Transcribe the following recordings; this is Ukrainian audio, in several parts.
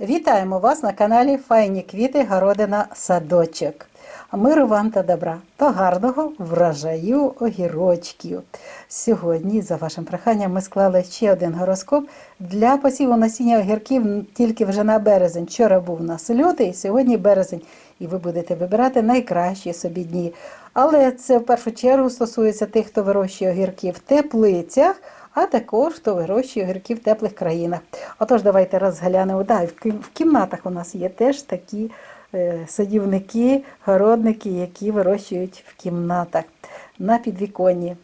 Вітаємо вас на каналі Файні квіти, городина, садочок. Миру вам та добра та гарного врожаю огірочків. Сьогодні, за вашим проханням, ми склали ще один гороскоп для посіву насіння огірків тільки вже на березень. Вчора був у нас лютий, сьогодні березень, і ви будете вибирати найкращі собі дні. Але це в першу чергу стосується тих, хто вирощує огірки в теплицях а також хто вирощує огірки в теплих країнах. Отож, давайте розглянемо. Да, в кімнатах у нас є теж такі е, садівники, городники, які вирощують в кімнатах на підвіконні.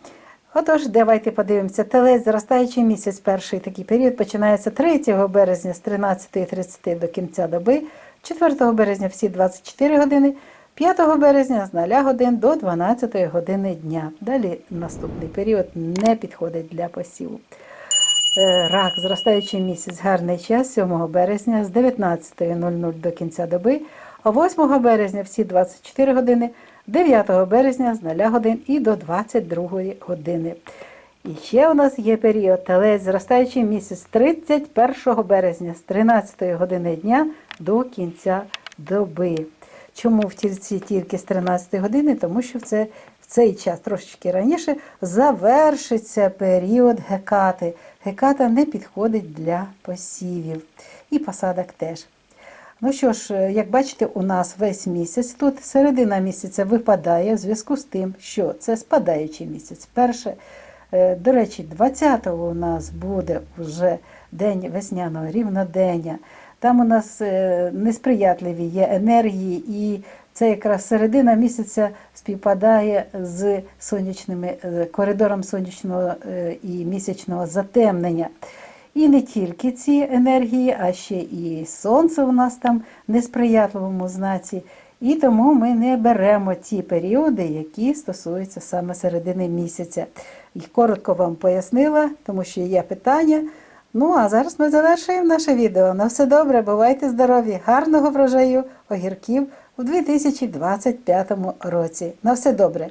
Отож, давайте подивимося. Телець, зростаючий місяць, перший такий період починається 3 березня з 13.30 до кінця доби, 4 березня всі 24 години, 5 березня з 0 годин до 12 години дня. Далі наступний період не підходить для посіву. Е, Рак, зростаючий місяць, гарний час 7 березня з 19.00 до кінця доби, а 8 березня всі 24 години, 9 березня з 0 годин і до 22 години. І ще у нас є період телець, зростаючий місяць 31 березня з 13 години дня до кінця доби. Чому в тільці тільки з 13 години? Тому що в, це, в цей час трошечки раніше завершиться період гекати. Геката не підходить для посівів і посадок теж. Ну що ж, е, як бачите, у нас весь місяць тут середина місяця випадає в зв'язку з тим, що це спадаючий місяць. Перше, е, до речі, 20-го у нас буде вже день весняного рівнодення. Там у нас е, несприятливі є енергії, і це якраз середина місяця співпадає з сонячними е, коридором сонячного е, і місячного затемнення. І не тільки ці енергії, а ще і сонце у нас там в несприятливому знаці. І тому ми не беремо ті періоди, які стосуються саме середини місяця. І коротко вам пояснила, тому що є питання. Ну, а зараз ми завершуємо наше відео. На все добре, бувайте здорові, гарного врожаю огірків у 2025 році. На все добре!